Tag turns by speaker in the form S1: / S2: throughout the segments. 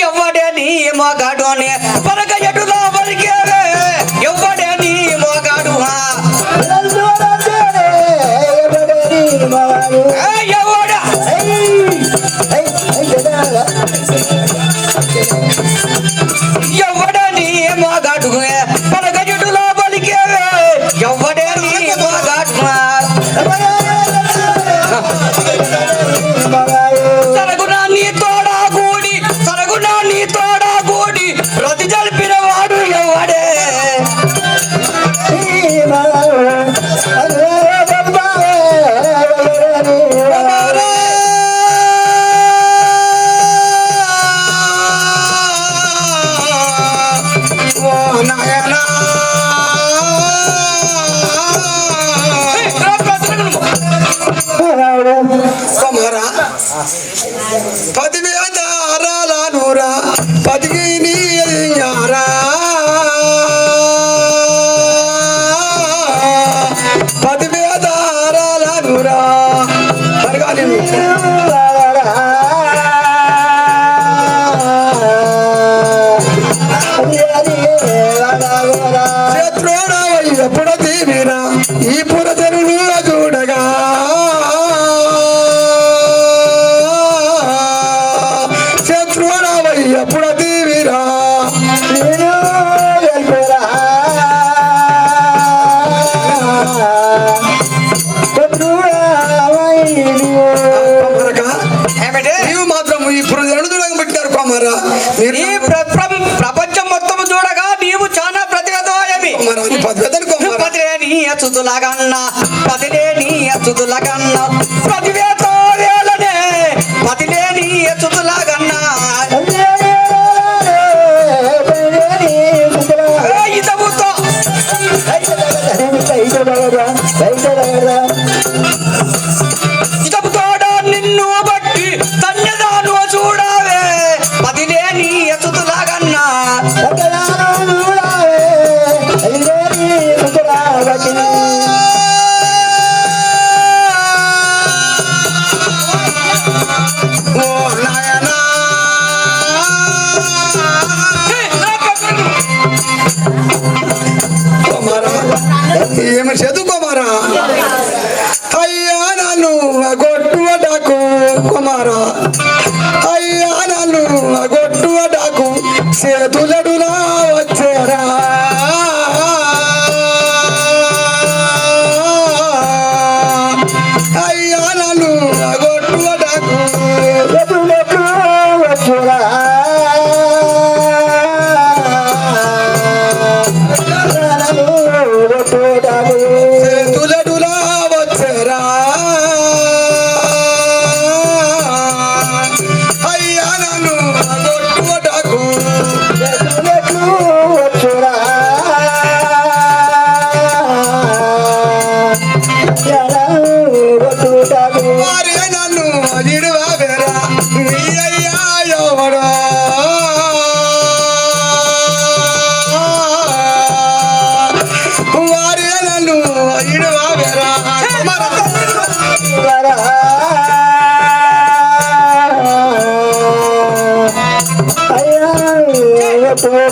S1: ఎవడని మగాడోనే పరగ ఎటులో వరికేవే ఎవడని మగాడు ఎవడని మగాడు పరగ ఎటులో వరికేవే ఎవడని మగాడు Pode
S2: Padrinho! అచ్చుతులగన్న పదిలేని అచ్చుతులగన్న.
S1: పదివేల ఏమి చదువుకోమారా అయ్యా నన్ను గొడ్డ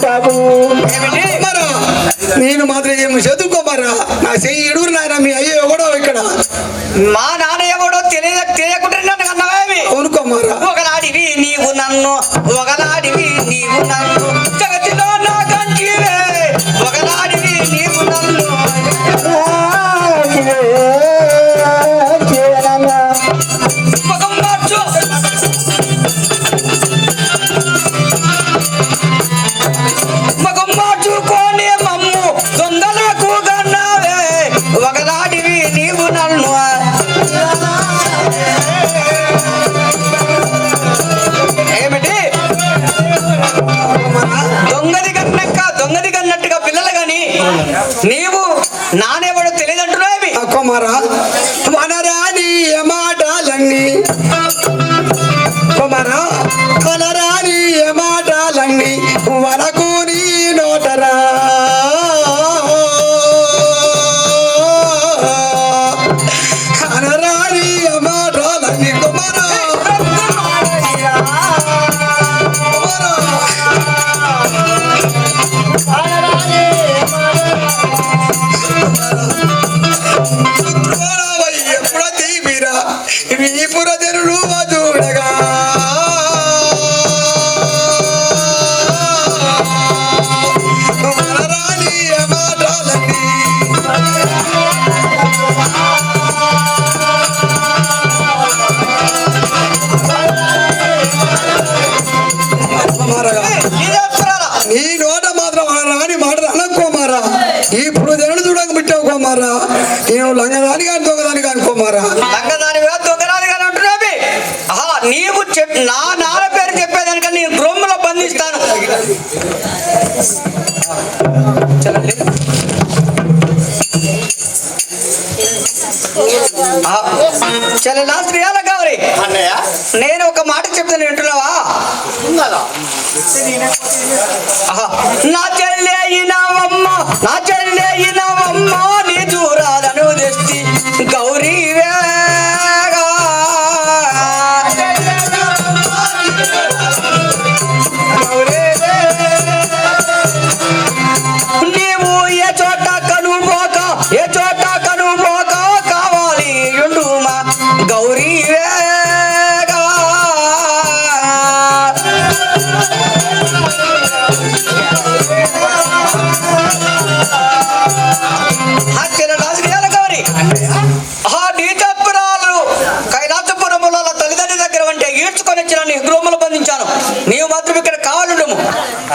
S1: బాబు. నేను మాత్రం ఏం చదువుకోబారా నా చెయ్యి ఎడుగురు నాయన మీ అయ్యో ఎవడో ఇక్కడ?
S2: మా నాన్న ఎవడో తెలియదు తెలియకుండా
S1: అవునుకోమారా.
S2: ఒకలాడివి నీవు నన్ను ఒకలా 名簿 నా నాన్న పేరు చెప్పేదానిక నేను గ్రొమ్మలో బంధిస్తాను. చలండి
S3: అన్నయ్య?
S2: నేను ఒక మాట చెప్తాను వింటున్నావా. నా చెల్లె అయినవమ్మ నా చెల్లె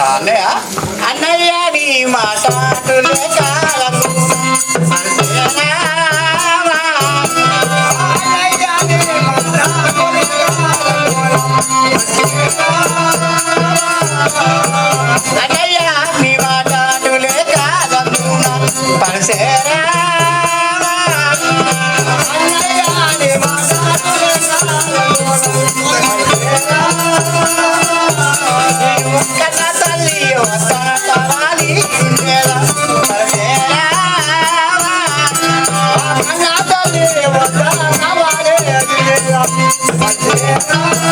S3: అన్నయ్య అన్నయ్య నీ మాట కాలను
S2: Thank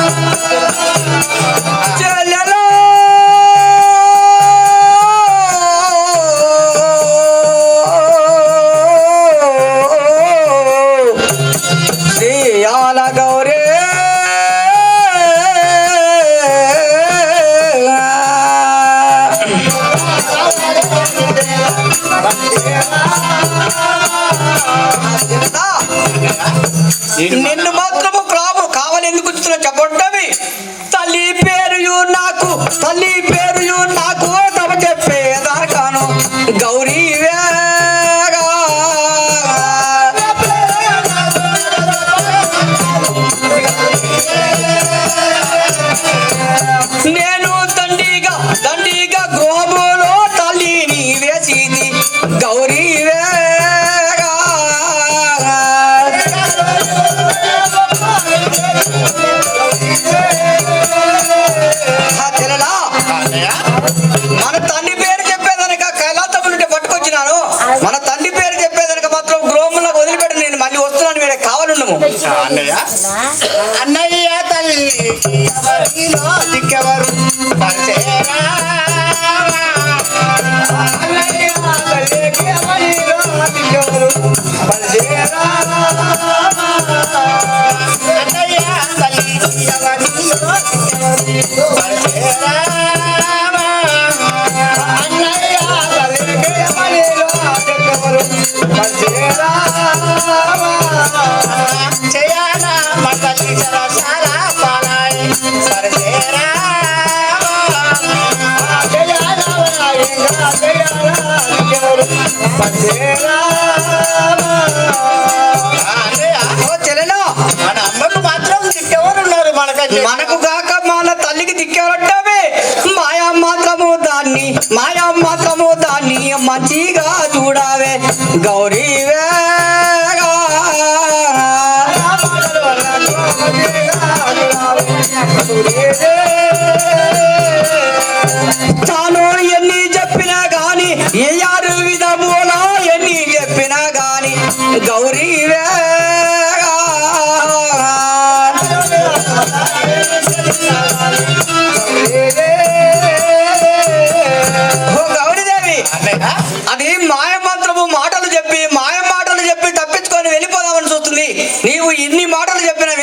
S2: పేరు నాకు తల్లి పేరు నాకు తమ చెప్పేదానికాను. గౌరీ మన తండ్రి పేరు చెప్పేదనక కైలాసములుంటే పట్టుకొచ్చినాను. మన తండ్రి పేరు చెప్పేదనక మాత్రం గృహంలో వదిలిపెట్టి నేను మళ్ళీ వస్తున్నాను వీడ కావాలుండము.
S3: అన్నయ్య. అన్నయ్య తల్లి ఎవరిలో చేయాలా? పాలాయి
S2: చెల్లెలో
S3: మన అమ్మకు మాత్రం మనకంటే.
S2: మనకు కాక మన తల్లికి దిక్కెవరంటావే? మాయా మాత్రము దాన్ని మాయా మాత్రము దాన్ని మంచిగా చూడావే. గౌరీ తాను ఎన్ని చెప్పినా గాని ఏ ఆరు విధములా ఎన్ని చెప్పినా గాని గౌరీ గౌరీదేవి అది మాయ మంత్రము మాటలు చెప్పి మాయ మాటలు చెప్పి తప్పించుకొని వెళ్ళిపోదామని చూస్తుంది. నీవు ఇన్ని మాటలు చెప్పినా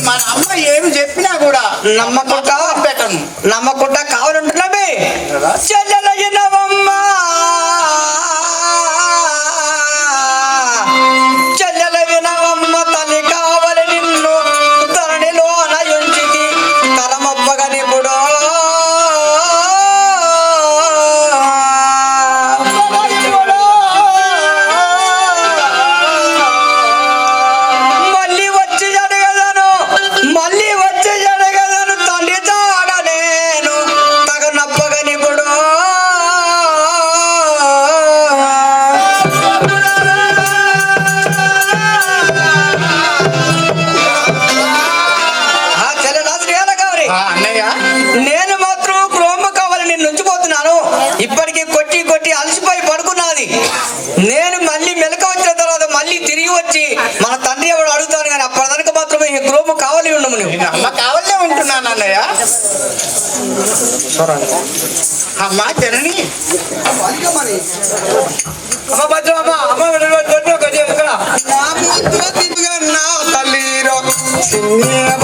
S3: మన అమ్మ ఏమి చెప్పినా కూడా
S2: నమ్మకుండా
S3: పెట్టను
S2: నమ్మకుండా కావాలంటున్నామే వచ్చి మన తండ్రి ఎవడు అడుగుతాను కానీ అప్పటిదానికి మాత్రమే ఈ క్రోమ కావాలి ఉండము నువ్వు.
S3: అమ్మ కావాలనే ఉంటున్నాను అన్నయ్య అమ్మ జనని
S2: అమ్మ భద్రమ్మ అమ్మ ఇక్కడ
S4: నా ముద్దు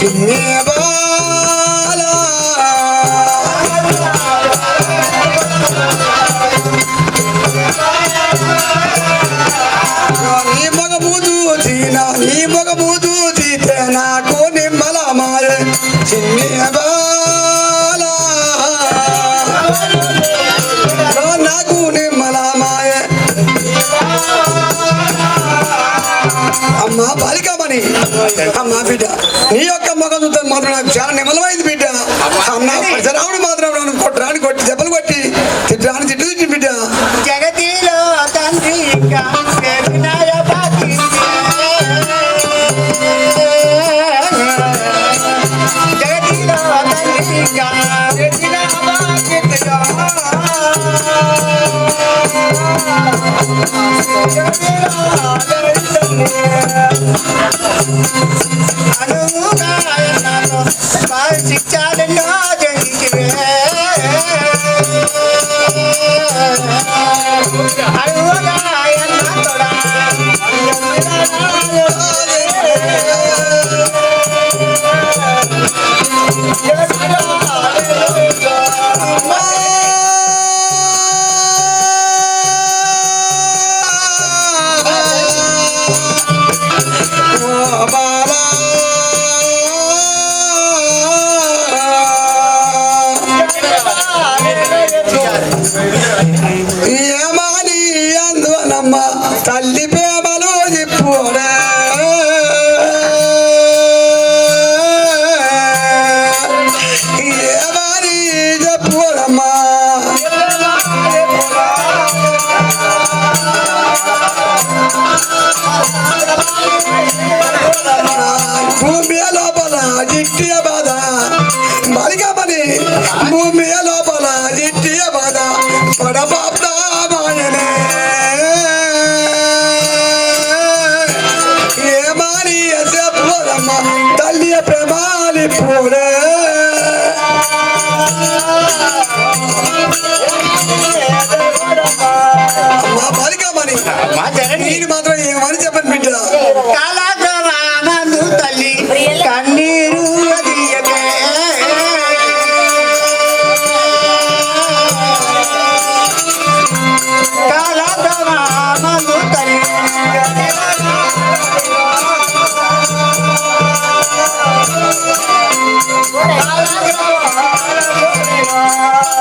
S4: నీ మగ మూదు చీనా నీ మగ అమ్మా బిడ్డ. నీ యొక్క మగ చూస్తే మాత్రం నాకు చాలా నిమలమైంది బిడ్డ. అమ్మా పరిసరావుడు మాత్రం నన్ను కొట్టరాని కొట్టి దెబ్బలు కొట్టి తిట్టరాని తిట్టు తిట్టి బిడ్డ.
S3: జగతిలో తండ్రి అనుగా నాతో శిక్షాలను జంగివే
S4: ఓ మాత్రం ఏమని చెప్పను బిడ్డ?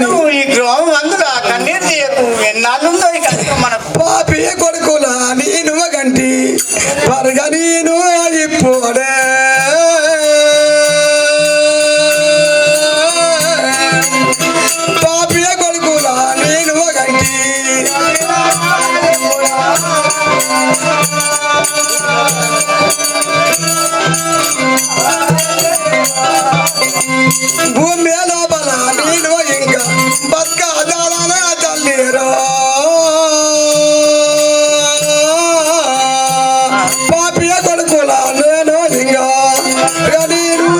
S3: నువ్వు ఈ గృహం అందులో కన్నీరు ఎన్నాళ్ళుందో మన
S4: పాపి కొడుకుల నేను గంటి. పరగ నేను ఇప్పుడే. భూమి లోపల నేను ఇంకా బతుక దాదాన తల్లిరో పాపియ కొడుకుల నేను ఇంకా నీరు